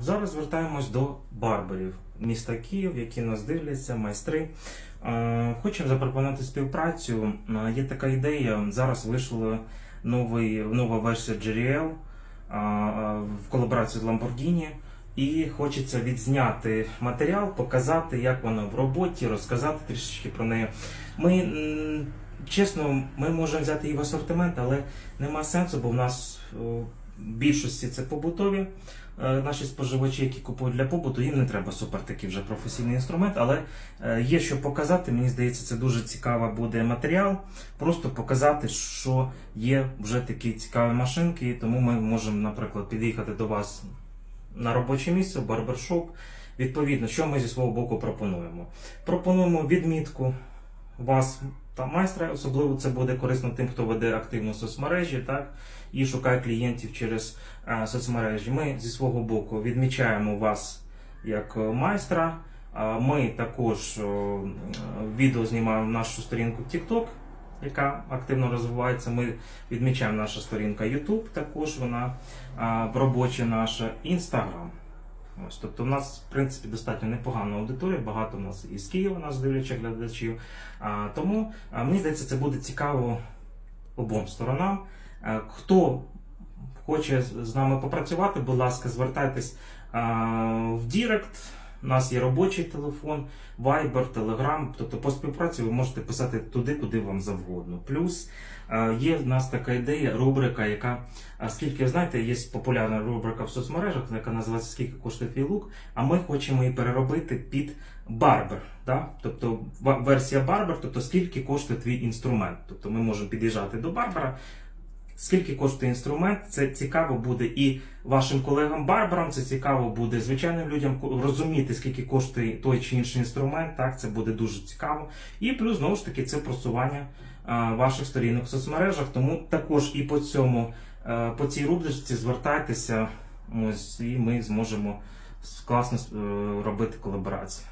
Зараз звертаємось до барберів міста Київ, які нас дивляться, майстри. Хочемо запропонувати співпрацю. Є така ідея. Зараз вийшла новий, нова версія GRL в колаборації з Lamborghini. І хочеться відзняти матеріал, показати, як воно в роботі, розказати трішечки про неї. Ми чесно, ми можемо взяти її в асортимент, але нема сенсу, бо в нас більшості це побутові. Е, Наші споживачі, які купують для побуту, їм не треба супер такий вже професійний інструмент, але е, є що показати. Мені здається, це дуже цікавий буде матеріал. Просто показати, що є вже такі цікаві машинки, тому ми можемо, наприклад, під'їхати до вас на робоче місце, в барбершоп. Відповідно, що ми зі свого боку пропонуємо? Пропонуємо відмітку вас та майстра, особливо це буде корисно тим, хто веде активно соцмережі, так і шукає клієнтів через е, соцмережі. Ми зі свого боку відмічаємо вас як е, майстра. Ми також о, відео знімаємо нашу сторінку TikTok, яка активно розвивається. Ми відмічаємо наша сторінка YouTube, також вона а, робоча наша, Instagram. Ось, тобто в нас, в принципі, достатньо непогана аудиторія, багато в нас із Києва нас дивлячих глядачів. А, тому а, мені здається, це буде цікаво обом сторонам. А, хто хоче з- нами попрацювати, будь ласка, звертайтесь а, в Дірект. У нас є робочий телефон, Viber, Telegram. Тобто по співпраці ви можете писати туди, куди вам завгодно. Плюс е, є в нас така ідея, рубрика, яка, скільки ви знаєте, є популярна рубрика в соцмережах, яка називається Скільки коштує твій лук, а ми хочемо її переробити під барбер. Да? Тобто версія барбер, тобто скільки коштує твій інструмент. Тобто ми можемо під'їжджати до барбера. Скільки коштує інструмент, це цікаво буде і вашим колегам-барберам, це цікаво буде звичайним людям розуміти, скільки коштує той чи інший інструмент. Так, це буде дуже цікаво. І плюс знову ж таки це просування ваших сторінок в соцмережах. Тому також і по цьому, е, по цій рубричці звертайтеся, ось і ми зможемо класно е, робити колаборації.